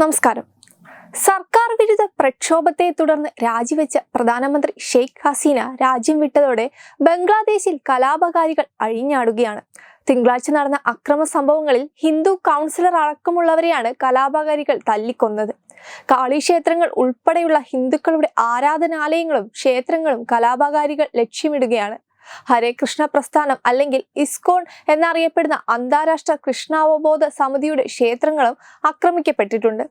നമസ്കാരം. സർക്കാർ വിരുദ്ധ പ്രക്ഷോഭത്തെ തുടർന്ന് രാജിവെച്ച പ്രധാനമന്ത്രി ഷെയ്ഖ് ഹസീന രാജ്യം വിട്ടതോടെ ബംഗ്ലാദേശിൽ കലാപകാരികൾ അഴിഞ്ഞാടുകയാണ്. തിങ്കളാഴ്ച നടന്ന അക്രമ സംഭവങ്ങളിൽ ഹിന്ദു കൗൺസിലർ അടക്കമുള്ളവരെയാണ് കലാപകാരികൾ തല്ലിക്കൊന്നത്. കാളിക്ഷേത്രങ്ങൾ ഉൾപ്പെടെയുള്ള ഹിന്ദുക്കളുടെ ആരാധനാലയങ്ങളും ക്ഷേത്രങ്ങളും കലാപകാരികൾ ലക്ഷ്യമിടുകയാണ്. ഹരേ കൃഷ്ണ പ്രസ്ഥാനം അല്ലെങ്കിൽ ഇസ്കോൺ എന്നറിയപ്പെടുന്ന അന്താരാഷ്ട്ര കൃഷ്ണാവബോധ സമിതിയുടെ ക്ഷേത്രങ്ങളും ആക്രമിക്കപ്പെട്ടിട്ടുണ്ട്.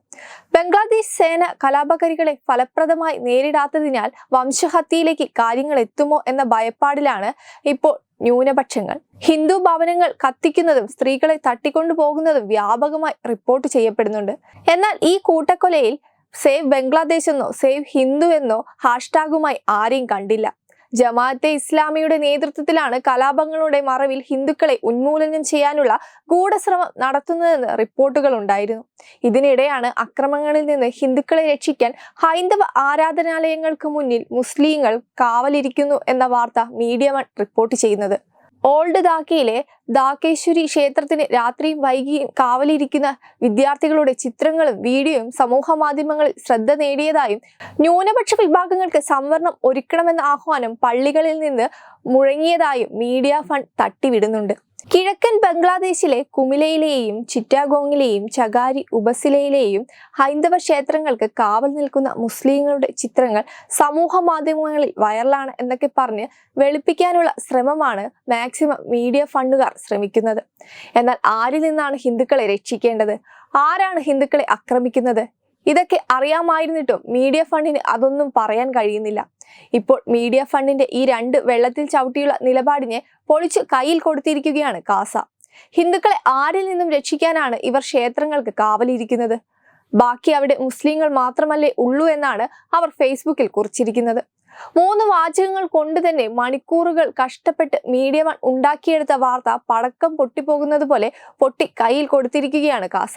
ബംഗ്ലാദേശ് സേന കലാപകാരികളെ ഫലപ്രദമായി നേരിടാത്തതിനാൽ വംശഹത്യയിലേക്ക് കാര്യങ്ങൾ എത്തുമോ എന്ന ഭയപ്പാടിലാണ് ഇപ്പോൾ ന്യൂനപക്ഷങ്ങൾ. ഹിന്ദു ഭവനങ്ങൾ കത്തിക്കുന്നതും സ്ത്രീകളെ തട്ടിക്കൊണ്ടുപോകുന്നതും വ്യാപകമായി റിപ്പോർട്ട് ചെയ്യപ്പെടുന്നുണ്ട്. എന്നാൽ ഈ കൂട്ടക്കൊലയിൽ സേവ് ബംഗ്ലാദേശ് എന്നോ സേവ് ഹിന്ദു എന്നോ ഹാഷ്ടാഗുമായി ആരെയും കണ്ടില്ല. ജമാഅത്തെ ഇസ്ലാമിയുടെ നേതൃത്വത്തിലാണ് കലാപങ്ങളുടെ മറവിൽ ഹിന്ദുക്കളെ ഉന്മൂലനം ചെയ്യാനുള്ള ഗൂഢശ്രമം നടത്തുന്നതെന്ന് റിപ്പോർട്ടുകൾ ഉണ്ടായിരുന്നു. ഇതിനിടെയാണ് അക്രമങ്ങളിൽ നിന്ന് ഹിന്ദുക്കളെ രക്ഷിക്കാൻ ഹൈന്ദവ ആരാധനാലയങ്ങൾക്ക് മുന്നിൽ മുസ്ലിങ്ങൾ കാവലിരിക്കുന്നു എന്ന വാർത്ത മീഡിയ വൺ റിപ്പോർട്ട് ചെയ്യുന്നത്. ഓൾഡ് ധാക്കയിലെ ധാക്കേശ്വരി ക്ഷേത്രത്തിന് രാത്രിയും വൈകിയും കാവലിരിക്കുന്ന വിദ്യാർത്ഥികളുടെ ചിത്രങ്ങളും വീഡിയോയും സമൂഹ മാധ്യമങ്ങളിൽ ശ്രദ്ധ നേടിയതായും ന്യൂനപക്ഷ വിഭാഗങ്ങൾക്ക് സംവരണം ഒരുക്കണമെന്ന ആഹ്വാനം പള്ളികളിൽ നിന്ന് മുഴങ്ങിയതായും മീഡിയ ഫണ്ട് തട്ടിവിടുന്നുണ്ട്. കിഴക്കൻ ബംഗ്ലാദേശിലെ കുമിലയിലെയും ചിറ്റാഗോങ്ങിലെയും ചകാരി ഉപസിലയിലെയും ഹൈന്ദവ ക്ഷേത്രങ്ങൾക്ക് കാവൽ നിൽക്കുന്ന മുസ്ലിങ്ങളുടെ ചിത്രങ്ങൾ സമൂഹ മാധ്യമങ്ങളിൽ വൈറലാണ് എന്നൊക്കെ പറഞ്ഞ് വെളുപ്പിക്കാനുള്ള ശ്രമമാണ് മാക്സിമം മീഡിയ ഫണ്ടുകാർ ശ്രമിക്കുന്നത്. എന്നാൽ ആരിൽ നിന്നാണ് ഹിന്ദുക്കളെ രക്ഷിക്കേണ്ടത്? ആരാണ് ഹിന്ദുക്കളെ ആക്രമിക്കുന്നത്? ഇതൊക്കെ അറിയാമായിരുന്നിട്ടും മീഡിയ ഫണ്ടിന് അതൊന്നും പറയാൻ കഴിയുന്നില്ല. ഇപ്പോൾ മീഡിയ ഫണ്ടിന്റെ ഈ രണ്ട് വെള്ളത്തിൽ ചവിട്ടിയുള്ള നിലപാടിനെ പൊളിച്ച് കയ്യിൽ കൊടുത്തിരിക്കുകയാണ് കാസ. ഹിന്ദുക്കളെ ആരിൽ നിന്നും രക്ഷിക്കാനാണ് ഇവർ ക്ഷേത്രങ്ങൾക്ക് കാവലിരിക്കുന്നത്? ബാക്കി അവിടെ മുസ്ലിങ്ങൾ മാത്രമല്ലേ ഉള്ളൂ എന്നാണ് അവർ ഫേസ്ബുക്കിൽ കുറിച്ചിരിക്കുന്നത്. മൂന്ന് വാചകങ്ങൾ കൊണ്ട് തന്നെ മണിക്കൂറുകൾ കഷ്ടപ്പെട്ട് മീഡിയ വൺ ഉണ്ടാക്കിയെടുത്ത വാർത്ത പടക്കം പൊട്ടിപ്പോകുന്നത് പോലെ പൊട്ടി കയ്യിൽ കൊടുത്തിരിക്കുകയാണ് കാസ.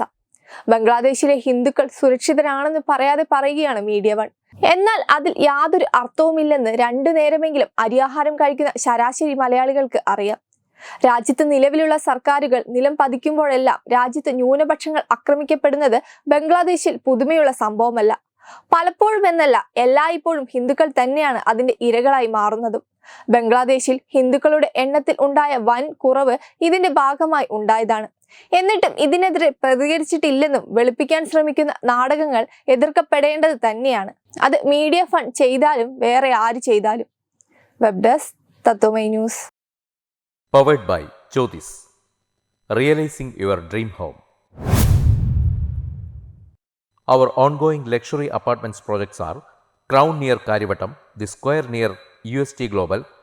ബംഗ്ലാദേശിലെ ഹിന്ദുക്കൾ സുരക്ഷിതരാണെന്ന് പറയാതെ പറയുകയാണ് മീഡിയ വൺ. എന്നാൽ അതിൽ യാതൊരു അർത്ഥവുമില്ലെന്ന് രണ്ടു നേരമെങ്കിലും അരിയാഹാരം കഴിക്കുന്ന ശരാശരി മലയാളികൾക്ക് അറിയാം. രാജ്യത്ത് നിലവിലുള്ള സർക്കാരുകൾ നിലം പതിക്കുമ്പോഴെല്ലാം രാജ്യത്ത് ന്യൂനപക്ഷങ്ങൾ ആക്രമിക്കപ്പെടുന്നത് ബംഗ്ലാദേശിൽ പുതുമയുള്ള സംഭവമല്ല. പലപ്പോഴും എന്നല്ല എല്ലായ്പ്പോഴും ഹിന്ദുക്കൾ തന്നെയാണ് അതിന്റെ ഇരകളായി മാറുന്നതും. ബംഗ്ലാദേശിൽ ഹിന്ദുക്കളുടെ എണ്ണത്തിൽ ഉണ്ടായ വൻ കുറവ് ഇതിന്റെ ഭാഗമായി ഉണ്ടായതാണ്. എന്നിട്ടും ഇതിനെതിരെ പ്രതികരിച്ചിട്ടില്ലെന്നും വെളുപ്പിക്കാൻ ശ്രമിക്കുന്ന നാടകങ്ങൾ എതിർക്കപ്പെടേണ്ടത് തന്നെയാണ്. അത് മീഡിയ ഫണ്ട് ചെയ്താലും വേറെ ആര് ചെയ്താലും. Web desk Tatwamayi news. Powered by Jyothis realising your dream home the square near U S T Crown